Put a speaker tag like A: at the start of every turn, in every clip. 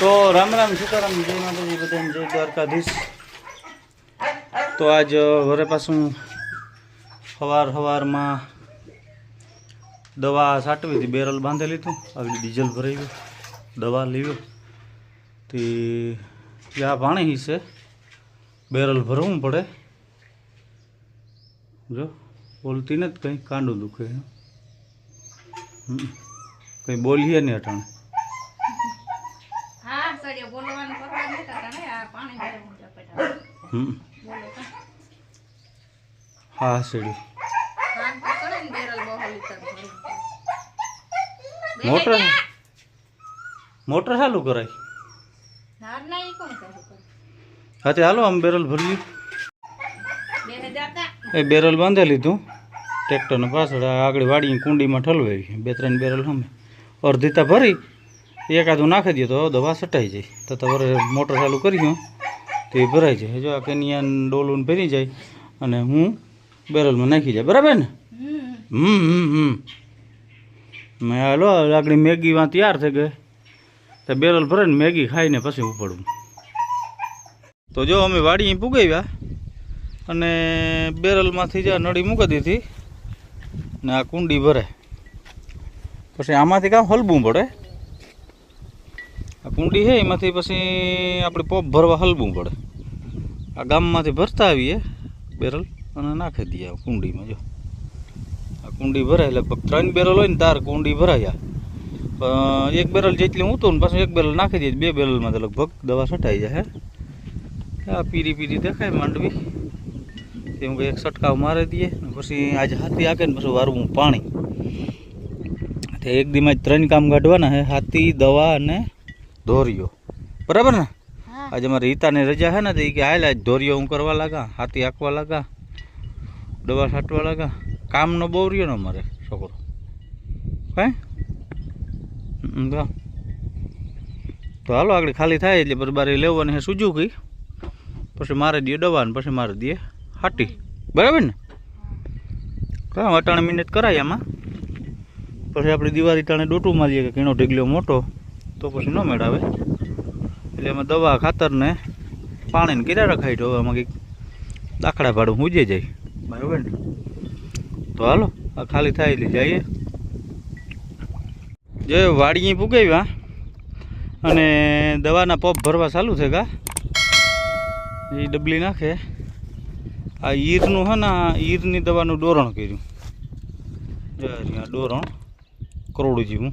A: તો રામ રામ સીતારામ, જય માતાજી, બધાને જય દ્વારકાધીશ. તો આજ વરે પાછું સવાર સવારમાં દવા સાટવી હતી, બેરલ બાંધેલી હતી આગળ ડીઝલ ભરાયું દવા લીધો. તે આ પાણી છે, બેરલ ભરવું પડે. જો બોલતી નથી કંઈ કાંડું દુખે. કંઈ બોલીએ નહીં અટાણે
B: હા સળિયો બોલવાનું કરવા નતા તને આ પાણી ભરે હું ચપેટા
A: હમ
B: બોલે તો
A: હા સીડી મોટર મોટર ચાલુ કરાય? હા તે હાલો આમ બેરલ ભરી એ બેરલ બાંધી લીધું. ટ્રેક્ટરને પાછળ આગળ વાડી કુંડીમાં ઠલવાઈ બે ત્રણ બેરલ અમે અડધીતા ભરી એકાદું નાખી દે તો દવા સટાઈ જાય. તો તમારે મોટર ચાલુ કરીશું તો એ ભરાઈ જાય. જો આ કેનિયાન ડોલું ભરી જાય અને હું બેરલમાં નાખી જાય. બરાબર ને?
B: હમ
A: હમ હમ. મેં હાલો આગળ મેગીમાં તૈયાર થઈ ગઈ. તો બેરલ ભરે ને મેગી ખાઈને પછી ઉપડું. તો જો અમે વાડી પુગાવ્યા અને બેરલમાંથી જ્યાં નળી મૂકી દીધી ને આ કુંડી ભરે પછી આમાંથી કામ હલવું પડે આ કુંડી છે, એમાંથી પછી આપણે પોપ ભરવા હલવું પડે. આ ગામમાંથી ભરતા આવીએ બેરલ અને નાખી દઈએ આ કુંડીમાં, જો. આ કુંડી ભરાય, લગભગ ત્રણ બેરલ હોય ને તાર કુંડી ભરાયા. પણ એક બેરલ જેટલી ઊંતું ને પાછું એક બેરલ નાખી દઈએ, બે બેરલમાં તો લગભગ દવા છટાઈ જાય, હે. આ પીરી પીરી દેખાય માંડવી. તેમ કે એક છંટકાવ મારી દઈએ ને પછી આજે હાથી આકે ને પછી વારવું પાણી. તે એક દીમાં જ ત્રણ કામ કાઢવાના હે હાથી, દવા અને ધોરિયો બરાબર ને? આજે મારે રીતાની રજા છે ને તો એ કે હાલ આજ ધોરિયો હું કરવા લાગા હાથી આંકવા લાગા દવા છાંટવા લાગા. કામનો બહુ રહ્યો ને અમારે છોકરો. કાંઈ તો. હાલો આગળ ખાલી થાય એટલે બરબારી લેવાની હે સુજુકી પછી મારે દે દવા ને પછી મારે દે હાટી. બરાબર ને? કાં અટાણે મિનિટ કરાય આમાં. પછી આપણે દિવાળી ટાણે ડોટું મારીએ કે કીણો ઢીગલો મોટો. તો પછી ન મેળાવે. એટલે એમાં દવા ખાતરને પાણીને કર્યા રખાય તો આમાં કંઈક દાખલા ભાડું હુજે જાય. બરાબર ને? તો હાલો આ ખાલી થાય જઈએ. જે વાડીએ પુગાવ્યા અને દવાના પપ ભરવા ચાલુ છે કા? એ ડબલી નાખે. આ ઈરનું હે ને આ ઈરની દવાનું ડોરણ કર્યું. ડોરણ કરોડ જેવું.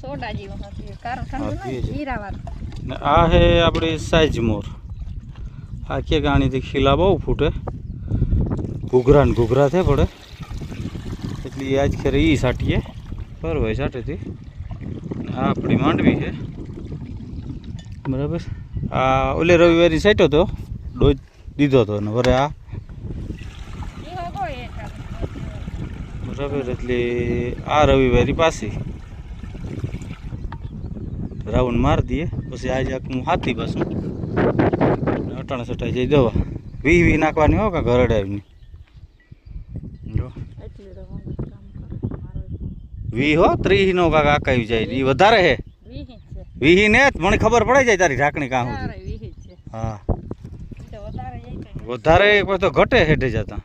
B: સોડા જેવો હતો કારો ઠંડુ ને
A: છે.
B: જીરાવાળું
A: ને આ હે આપણી સાઈજ મોર. આ કે ગાણીથી ખીલા બહુ ફૂટે. ઘૂઘરા ને ઘૂઘરા થે પડે. એટલે એ આજ ખરે ઈ સાટીએ. બરોબર સાટેથી. આ આપણી માંડવી છે. બરાબર? આ ઓલે રવિવારી સાટ્યો હતો ડોજ દીધો હતો ને વરે આ.
B: એ
A: બરાબર એટલે આ રવિવારી પાછી. રાઉન્ડ મારી દઈએ પછી આજે આખું હાથી પાછું. ને અટાણે સટાઈ જઈ દવા વી વી નાખવાની હો કે
B: કરે મારો
A: વી હો ત્રીસ નો કાંક આવી જાય. એ વધારે હે.
B: વીહી
A: ને મને ખબર પડી જાય તારી ઢાંકણી કાં હા
B: વધારે
A: કોઈ તો ઘટે હેઠે જતા.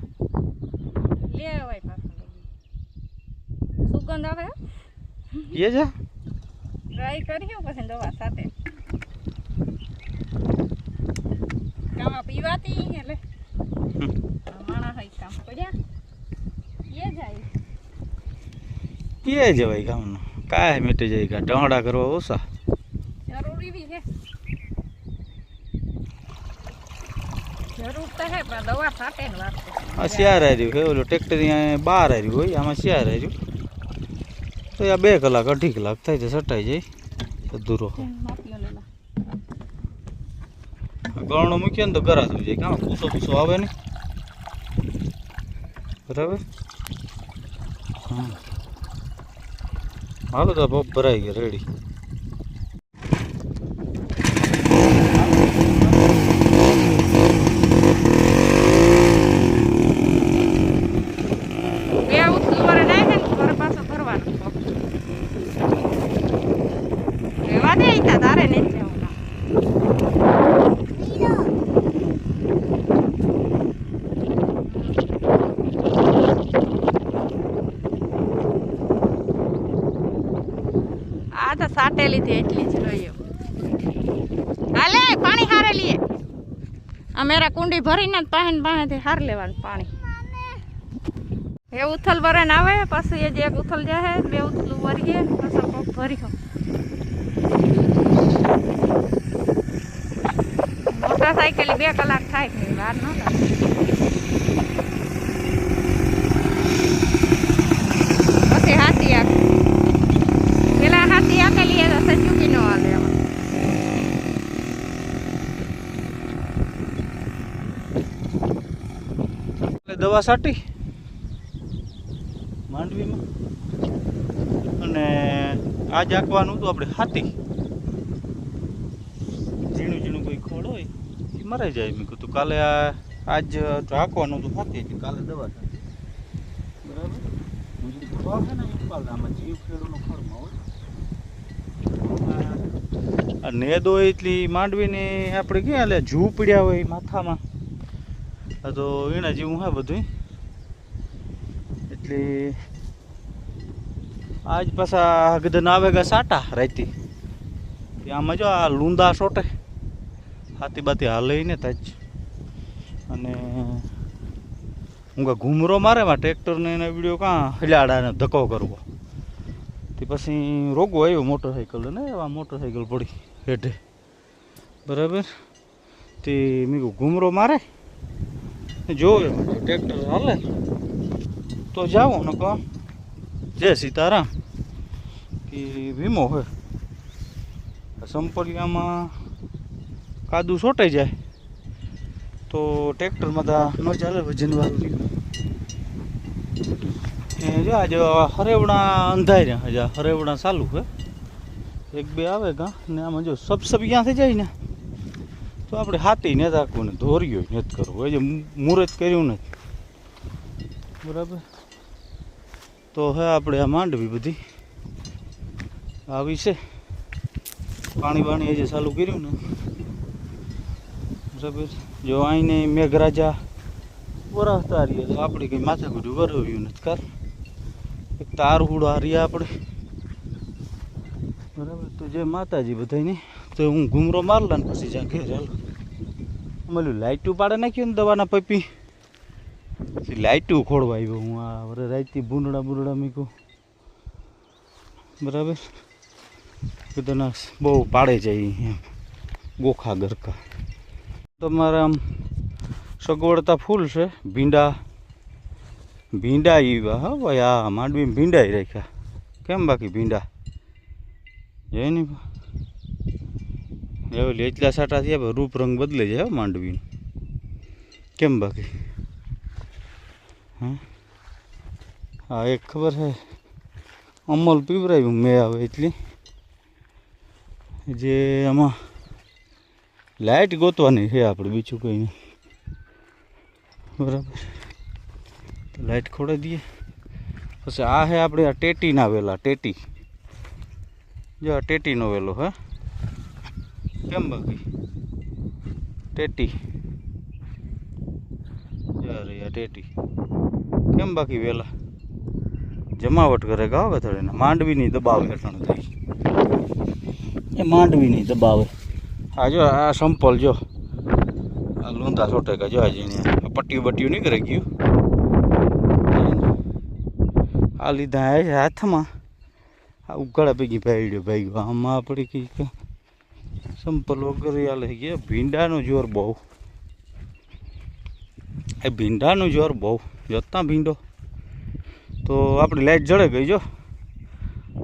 B: સુગંધ આવે?
A: એ જા.
B: ટ્રાય કર્યું પછી દવા સાથે. કામ પીવાતી એટલે. માણા હોય કામ પડ્યા એ જાય
A: એ જવાય ગામનું કાય મીટી જાય કા ઢોંડા કરવા ઓછા.
B: જરૂરી બી છે. જરૂર તો હે પણ દવા સાથે ને વાત છે.
A: આ શિયાર હાર્યું છે ઓલું ટ્રેક્ટર અહીંયા બહાર આવ્યું હોય આમાં શિયાર હાર્યું તો આ બે કલાક અઢી કલાક થાય છે સટાઈ જાય અધૂરો. ગળણો મૂકીએ ને તો ગરાતું જાય. કાં પૂસો પૂસો આવે ને બરાબર? હાલો તો ભરાઈ ગયા રેડી
B: બે ઉસલ વરે નાખે ને વરે પાછો ભરવાનો રહેવા દે ઈ તારે નહીં હારે લીધી એટલી જ રહ્યો. હાલે, પાણી હારે લઈએ અમારા કુંડી ભરીને જ પાસે પાસેથી હાર લેવાનું પાણી. એ ઉથલ ભરે ને આવે, પછી એ જ એક ઉથલ જાય બે ઉથલું ભરીએ પછી કોક ભરી હો મોટર સાયકલ બે કલાક થાય, વાર ન લાગે પછી હાથી આંખ પેલા હાથી આંખે લઈએ તો સચુકી નો હાલે એમાં
A: એટલે દવા છાંટી માંડવીમાં. અને આજ આંકવાનું હતું આપણે હાથી. ઝીણું ઝીણું કોઈ ખોડ હોય, એ મરાઈ જાય. મેં કીધું કાલે આ, આજ ઝાંકવાનું હતું હાથી કાલે દવા બરાબર? આ નેદો એટલી માંડવીની, આપણે ક્યાં એટલે જૂ પડ્યા હોય માથામાં. આ તો એના જેવું હે બધું એટલે આજ પાછા ગદન આવે ગા સાટા રાતી આમાં જો આ લૂંદા સોટે હાથી બાતી હાલઈને તાજ. અને હું કા ઘૂમરો મારે માં ટ્રેક્ટરને એના વીડિયો કાં હલાડાને ધક્કો કરવો. તે પછી રોગો આવ્યો મોટરસાઇકલ ને એવા મોટરસાઇકલ પડી હેઠે. બરાબર? તે મેં ઘૂમરો મારે. જોવે ટ્રેક્ટર હાલે? તો જાઓ ને કહો જય સીતારામ. કે વીમો હોય સંપલિયામાં કાદુ સોટાઈ જાય. તો ટ્રેક્ટરમાં તો ન ચાલે વજનવાળું એ જો આજે હરેવડા અંધાઈ રહ્યા હજા હરેવડા ચાલુ છે એક બે આવે કા? ને આમાં જો સબ સબ ક્યાં થઈ જાય ને? તો આપણે હાથી ને રાખવું ને ધોર્યો નથી કરવું. હજી મુહૂર્ત કર્યું નથી. બરાબર. તો હે આપણે આ માંડવી બધી આવી છે. પાણી બાણી હજી ચાલુ કર્યું ને. બરાબર. જો આઈને મેઘરાજા વરાવતા રહીએ તો આપણે કંઈ માથાકૂટ વરવ્યું નથી કર એક તાર હુડો હારીએ આપણે. બરાબર. તો જે માતાજી બધાને તો હું ઘૂમરો મારલા ને પછી જ્યાં ઘેર હાલ. મળ્યું લાઇટું પાડે નાખ્યું ને દવાના પપી. પછી લાઇટું ખોડવા આવ્યો હું આ વરે રાઈતી ભૂંડડા બુંડડા મીકું. બરાબર? બધાના બહુ પાડે જાય એમ. ગોખા ગરકા. તમારે આમ સગવડતા ફૂલ છે. ભીંડા. ભીંડા એવા હા ભાઈ, આ માંડવી ભીંડા રાખ્યા. કેમ બાકી ભીંડા? જય ને હવે લેચલા સાટા થયા રૂપ રંગ બદલે હો માંડવીનો. કેમ બાકી? હા? હા, એક ખબર છે, અમલ પીવરાયું મેં આવે એટલી. જે આમાં લાઇટ ગોતવાની છે આપણે બીજું કંઈ નહીં. બરાબર. લાઇટ ખોડાઈ દઈએ. પછી આ છે આપણે આ ટેટીના વેલા, ટેટી. જો આ ટેટીનો વેલો, હે? કેમ બાકી? ટેટી. યાર ટેટી. કેમ બાકી વેલા? જમાવટ કરે ગાવ ગથડે માંડવીની દબાવે હેઠળ થઈ એ માંડવીની દબાવે. આ જો, આ સંપલ જો. આ લૂંદા સોટેકા જો આજે આ પટ્ટીઓ બટ્ટીઓ નહીં કરે ગયું? આ લીધા હાથમાં. આ ઉગાડા પૈકી ભાઈ ભાઈ આમાં આપણે કંઈક સંપલ વગેરે લઈ ગયા. ભીંડાનું જોર બહુ. એ ભીંડાનું જોર બહુ. જતા ભીંડો. તો આપણી લાઈટ જળે ગઈ જો.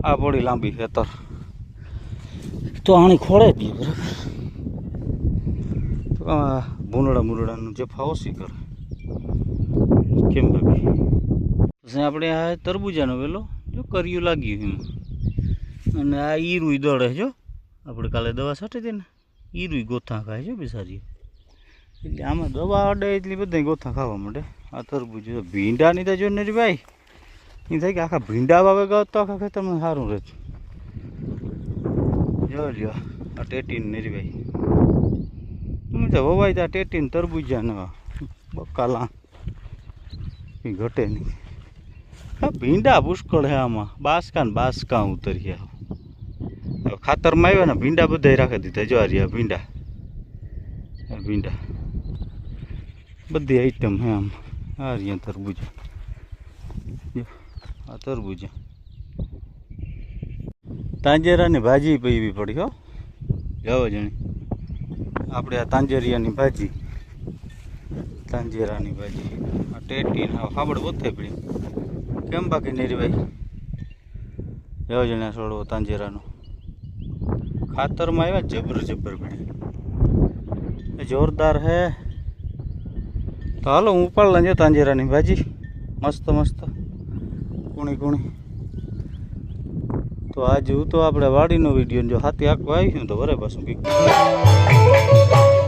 A: આ પડી લાંબી ખેતર. તો આણી ખોળે દઈએ બરાબર. ભૂંડડા મૂંડડાનું જે ફાવસી કરે. કેમ બાકી પછી આપણે આ તરબૂજાનો વેલો જો કર્યું લાગ્યું એમાં. અને આ ઈરું દળે જો. આપણે કાલે દવા છાંટી હતી ને ઈરુઈ ગોથા ખાય છે બિસારી એટલે આમાં દવા અડે એટલી બધા ગોથા ખાવા માંડે આ તરબૂજ ભીંડાની તો જો ને ભાઈ એ થાય કે આખા ભીંડા વાવે ગયો તો આખા ખેતરમાં સારું રહે. જો લ્યો, આ ટેટીન ને રે ભાઈ. હું તો વવાય ત્યાં ટેટીન તરબૂજા ને બકાલા. એ ઘટે નહીં. ભીંડા પુષ્કળ હે આમાં. બાસકા ને બાસકા ઉતરી હવે ખાતરમાં આવ્યા ને, ભીંડા બધા રાખી દીધા. જો રહ્યા ભીંડા. ભીંડા. બધી આઈટમ હે આમ. આ રહ્યા તરબૂજા. આ તરબૂજા. તાંજેરાની ભાજી પીવી પડી, હો. જાવ જણી. આપણે આ તાંજેરિયાની ભાજી. તાંજેરાની ભાજી. આ ટેટી ફાબડ બધી પડી. કેમ બાકી નીરીભાઈ જાઓ જણા છોડવો તાંજેરાનો. ખાતરમાં આવ્યા જબર જબર પડી જોરદાર હે. તો હાલો, હું ઉપાડ લાંજો તાંજેરાની ભાજી. મસ્ત મસ્ત. કુણી કુણી. તો આજે હું તો આપણે વાડીનો વીડિયો જો હાથી આખો આવી તો બરાબર પાછું કંઈક